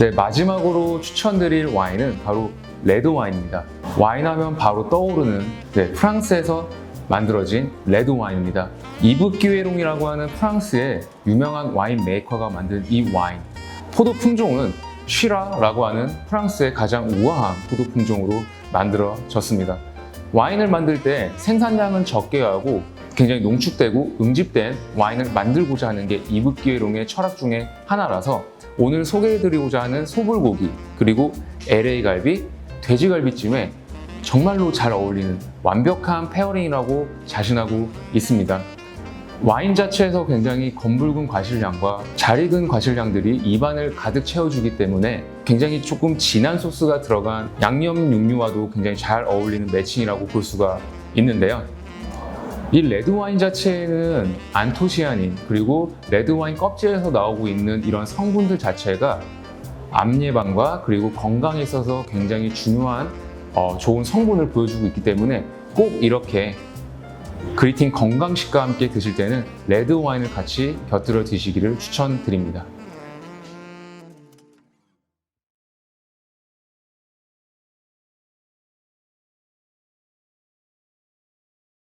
네, 마지막으로 추천드릴 와인은 바로 레드 와인입니다. 와인 하면 바로 떠오르는 네, 프랑스에서 만들어진 레드 와인입니다. 이브 기웨롱이라고 하는 프랑스의 유명한 와인 메이커가 만든 이 와인. 포도 품종은 쉬라라고 하는 프랑스의 가장 우아한 포도 품종으로 만들어졌습니다. 와인을 만들 때 생산량은 적게 하고 굉장히 농축되고 응집된 와인을 만들고자 하는 게 이브 기웨롱의 철학 중에 하나라서 오늘 소개해드리고자 하는 소불고기 그리고 LA 갈비, 돼지갈비찜에 정말로 잘 어울리는 완벽한 페어링이라고 자신하고 있습니다. 와인 자체에서 굉장히 검붉은 과실량과 잘 익은 과실량들이 입안을 가득 채워주기 때문에 굉장히 조금 진한 소스가 들어간 양념 육류와도 굉장히 잘 어울리는 매칭이라고 볼 수가 있는데요. 이 레드 와인 자체에는 안토시아닌 그리고 레드 와인 껍질에서 나오고 있는 이런 성분들 자체가 암 예방과 그리고 건강에 있어서 굉장히 중요한 어, 좋은 성분을 보여주고 있기 때문에 꼭 이렇게 그리틴 건강식과 함께 드실 때는 레드 와인을 같이 곁들여 드시기를 추천드립니다.